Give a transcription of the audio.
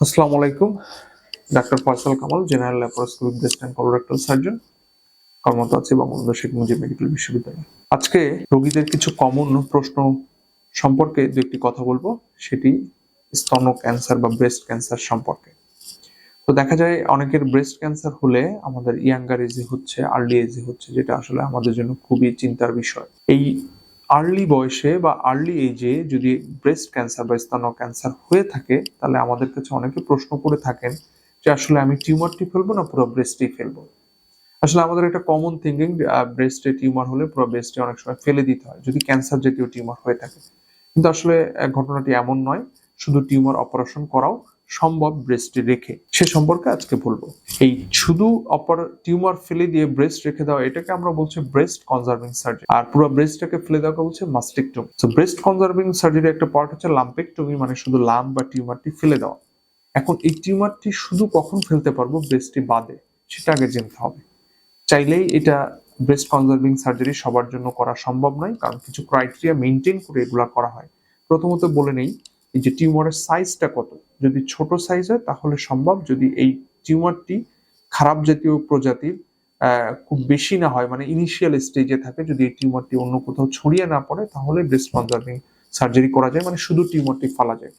আসসালামু আলাইকুম। Doctor Faisal Kamal, general laparoscopic breast and colorectal surgeon কর্মরত আছে বঙ্গবন্ধু শেখ মুজিব মেডিকেল বিশ্ববিদ্যালয়। আজকে রোগীদের কিছু কমন প্রশ্ন সম্পর্কে দু একটি কথা বলব, সেটি স্তন ক্যান্সার বা ব্রেস্ট ক্যান্সার সম্পর্কে। তো দেখা যায় অনেকের ব্রেস্ট ক্যান্সার হলে আমাদের ইয়াঙ্গার এজে হচ্ছে আর্লি এজে হচ্ছে, যেটা আসলে আমাদের জন্য খুবই চিন্তার বিষয়। এই আর্লি বয়সে বা আর্লি এজে যদি ব্রেস্ট ক্যান্সার বা স্তন ক্যান্সার হয়ে থাকে, তাহলে আমাদের কাছে অনেকে প্রশ্ন করে থাকেন যে আসলে আমি টিউমারটি ফেলব না পুরো ব্রেস্টই ফেলব? আসলে আমাদের একটা কমন থিঙ্কিং ব্রেস্টে টিউমার হলে পুরো ব্রেস্টে অনেক সময় ফেলে দিতে হয়, যদি ক্যান্সার জাতীয় টিউমার হয়ে থাকে। কিন্তু আসলে ঘটনাটি এমন নয়, শুধু টিউমার অপারেশন করাও সম্ভব ব্রেস্টে রেখে। সে সম্পর্কে আজকে বলব। এই শুধু অপার টিউমার ফেলে দিয়ে ব্রেস্ট রেখে দেওয়া, এটাকে আমরা বলছি ব্রেস্ট কনজার্ভিং সার্জারি আর পুরো ব্রেস্টটাকে ফেলে দেওয়াকে বলছে মাস্টেকটমি তো ব্রেস্ট কনজার্ভিং সার্জারি একটা পার্ট হচ্ছে লাম্পেকটমি মানে শুধু লাম বা টিউমারটি ফেলে দেওয়া। এখন এই টিউমারটি শুধু কখন ফেলতে পারব ব্রেস্টটি বাদে, সেটা আগে জানতে হবে। চাইলেই এটা ব্রেস্ট কনজার্ভিং সার্জারি সবার জন্য করা সম্ভব নয়, কারণ কিছু ক্রাইটেরিয়া মেনটেন করে এগুলা করা হয়। প্রথমত বলে নেই এই যে টিউমারের সাইজটা কত? যদি ছোট সাইজ হয়, তাহলে সম্ভব। যদি এই টিউমারটি খারাপ জাতীয় প্রজাতির খুব বেশি না হয় মানে ইনিশিয়াল স্টেজে থাকে, যদি এই টিউমারটি অন্য কোথাও ছড়িয়ে না পড়ে, তাহলে ব্রেস্ট কনজার্ভিং সার্জারি করা যায় মানে শুধু টিউমারটি ফালা যায়।